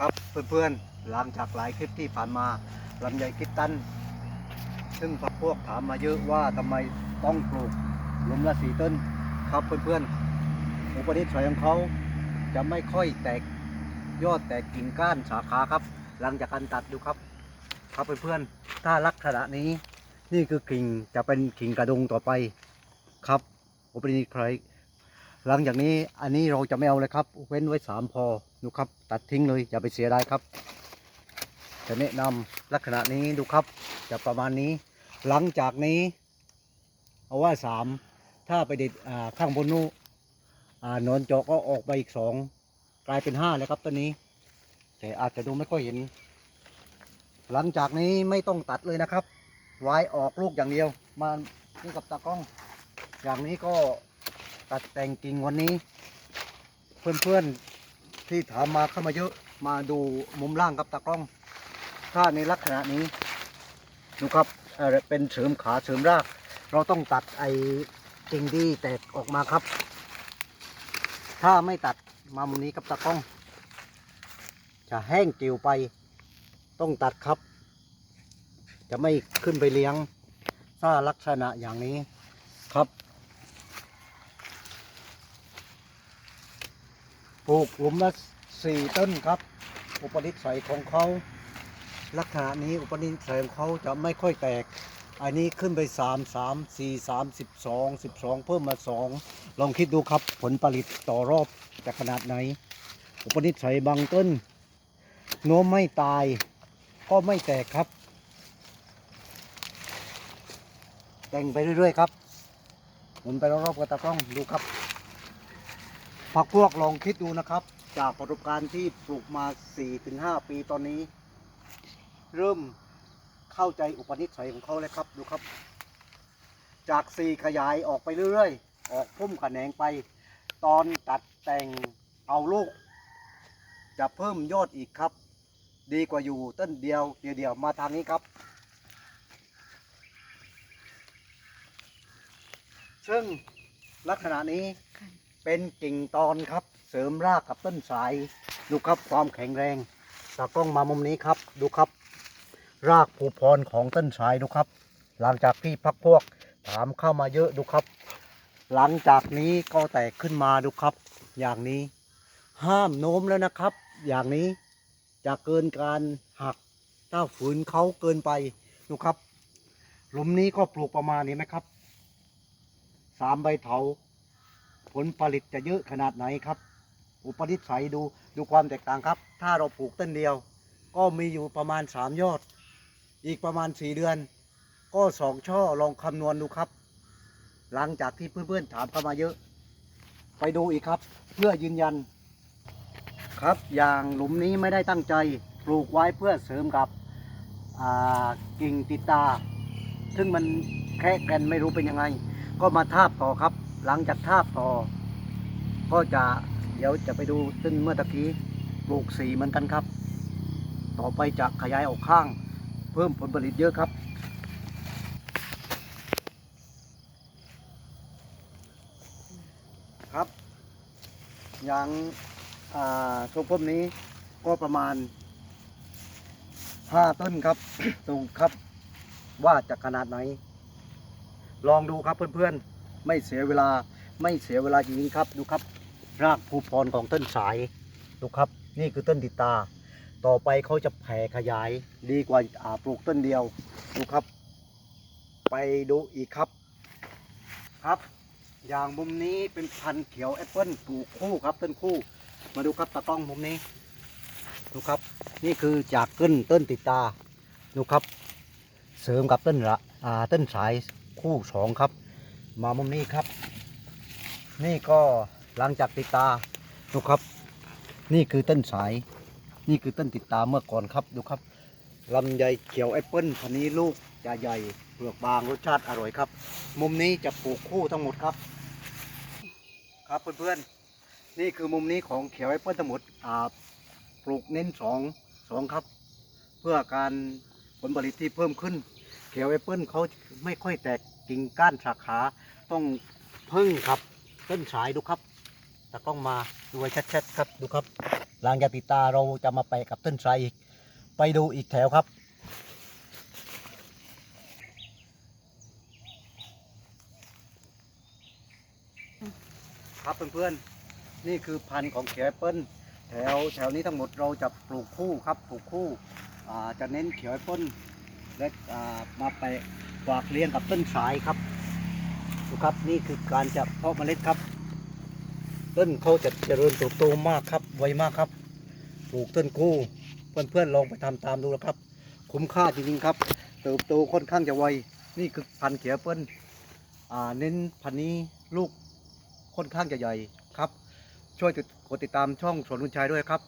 ครับเพื่อนๆหลังจากหลายคลิปที่ผ่านมาลำไยคิดตัน ซึ่งพวกถามมาเยอะว่าทำไมต้องปลูกลุมละสีต้นครับเพื่อนๆอุปนิสัยของเขาจะไม่ค่อยแตกยอดแตกกิ่งก้านสาขาครับ หลังจากการตัดดูครับ ครับเพื่อนๆถ้าลักษณะนี้ นี่คือกิ่งจะเป็นกิ่งกระดงต่อไปครับอุปนิสัยหลังจากนี้อันนี้เราจะไม่เอาเลยครับ เว้นไว้สามพอ ดูครับตัดทิ้งเลยอย่าไปเสียดายครับจะแนะนำลักษณะนี้ดูครับจะประมาณนี้ หลังจากนี้ เอาว่าสามถ้าไปเด็ดข้างบนนู้นอ่นอนจาะก็ออกไปอีกสองกลายเป็นห้าเลยครับตัวนี้ แต่อาจจะดูไม่ค่อยเห็น หลังจากนี้ไม่ต้องตัดเลยนะครับไว้ออกลูกอย่างเดียว มานี่กับตากล้อง อย่างนี้ก็ตัดแต่งกิ่งวันนี้ เพื่อนๆ ที่ถามมาเข้ามาเยอะมาดูมุมล่างครับตากล้อง ถ้าในลักษณะนี้ดูครับเเป็นเสริมขาเสริมราก เราต้องตัดไอ้กิ่งที่แตกออกมาครับ ถ้าไม่ตัดมามุมนี้ครับตากล้อง จะแห้งเกลียวไป ต้องตัดครับ จะไม่ขึ้นไปเลี้ยงถ้าลักษณะอย่างนี้ครับ ลูกหลุมละสี่ต้นครับ อุปนิสัยของเขาลักษณะนี้อุปนิสัยของเขาจะไม่ค่อยแตก อันนี้ขึ้นไปสามสามสี่สามสิบสองสิบสองเพิ่มมาสองลองคิดดูครับผลผลิตต่อรอบจะขนาดไหน อุปนิสัยบางต้นโน้มไม่ตาย ก็ไม่แตกครับ แต่งไปเรื่อยๆครับหมุนไปรอบๆกระตากล้องดูครับ พักพวกลองคิดดูนะครับ จากประสบการณ์ที่ปลูกมา 4-5 ปีตอนนี้ เริ่มเข้าใจอุปนิสัยของเขาแล้วครับดูครับ จาก4ขยายออกไปเรื่อยๆ ออกพุ่มขแขนงไป ตอนตัดแต่งเอาลูก จะเพิ่มยอดอีกครับ ดีกว่าอยู่ต้นเดียวเดียวๆมาทางนี้ครับ ซึ่งลักษณะนี้ เป็นกิ่งตอนครับ เสริมรากกับต้นสาย ดูครับความแข็งแรงตากล้องมามุมนี้ครับ ดูครับ รากผูพรของต้นสายดูครับ หลังจากที่พักพวกถามเข้ามาเยอะดูครับ หลังจากนี้ก็แตกขึ้นมาดูครับ อย่างนี้ ห้ามโน้มแล้วนะครับ อย่างนี้จะเกินการหักถ้าฝืนเขาเกินไปดูครับ หลุมนี้ก็ปลูกประมาณนี้ไหมครับสามใบเถา ผลผลิตจะเยอะขนาดไหนครับ อุปนิสัยดูดูความแตกต่างครับ ถ้าเราปลูกต้นเดียว ก็มีอยู่ประมาณสามยอด อีกประมาณสี่เดือน ก็สองช่อลองคำนวณดูครับ หลังจากที่เพื่อนๆถามเข้ามาเยอะ ไปดูอีกครับ เพื่อยืนยัน ครับอย่างหลุมนี้ไม่ได้ตั้งใจปลูกไว้เพื่อเสริมกับกิ่งติดตา ซึ่งมันแค่กันไม่รู้เป็นยังไง ก็มาทาบต่อครับ หลังจากทาบต่อ ก็จะเดี๋ยวจะไปดูต้นเมื่อตะกี้ปลูกสีเหมือนกันครับ ต่อไปจะขยายออกข้าง เพิ่มผลผลิตเยอะครับ ครับ อย่างอ่าทรงพุ่มนี้ก็ประมาณห้าต้นครับดูครับว่าจะขนาดไหน ลองดูครับเพื่อนๆ ไม่เสียเวลาไม่เสียเวลาจริงๆครับดูครับรากภูพรของต้นสายดูครับ นี่คือต้นติดตา ต่อไปเขาจะแผ่ขยายดีกว่าอาปลูกต้นเดียวดูครับ ไปดูอีกครับครับ อย่างมุมนี้เป็นพันธุ์เขียวแอปเปิลปลูกคู่ครับต้นคู่ มาดูครับตากล้องมุมนี้ดูครับ นี่คือจากต้นต้นติดตาดูครับ เสริมกับต้นละต้นสายคู่สองครับ มามุมนี้ครับ นี่ก็หลังจากติดตาดูครับ นี่คือต้นสาย นี่คือต้นติดตาเมื่อก่อนครับดูครับลำไยเขียวแอปเปิ้ลพันนี้ลูกจะใหญ่เปลือกบางรสชาติอร่อยครับ มุมนี้จะปลูกคู่ทั้งหมดครับ ครับเพื่อนๆนี่คือมุมนี้ของเขียวแอปเปิ้ลทั้งหมดอ่าปลูกเน้นสองสองครับ เพื่อการผลผลิตที่เพิ่มขึ้น เขียวแอปเปิลเขาไม่ค่อยแตกกิ่งก้านสาขาต้องพึ่งครับต้นสายดูครับตากล้องมาดูไว้ชัดๆครับดูครับหลังจากติดตาเราจะมาแปกับต้นไทรอีก ไปดูอีกแถวครับครับเพื่อนๆ นี่คือพันธุ์ของเขียวแอปเปิ้ลแถวแถวนี้ทั้งหมดเราจะปลูกคู่ครับปลูกคู่จะเน้นเขียวแอปเปิ้ล และมาแปฝากเลี้ยงกับต้นสายครับดูครับนี่คือการจะเพาะเมล็ดครับ ต้นเขาจะเจริญเติบโตมากครับไวมากครับปลูกต้นคู่เพื่อนๆลองไปทำตามดูนะครับ คุ้มค่าจริงๆครับ เติบโตค่อนข้างจะไวนี่คือพันธุ์เขียวแอปเปิ้ลอ่าเน้นพันนี้ลูกค่อนข้างจะใหญ่ครับ ช่วยกดติดตามช่องสวนลุนชัยด้วยครับ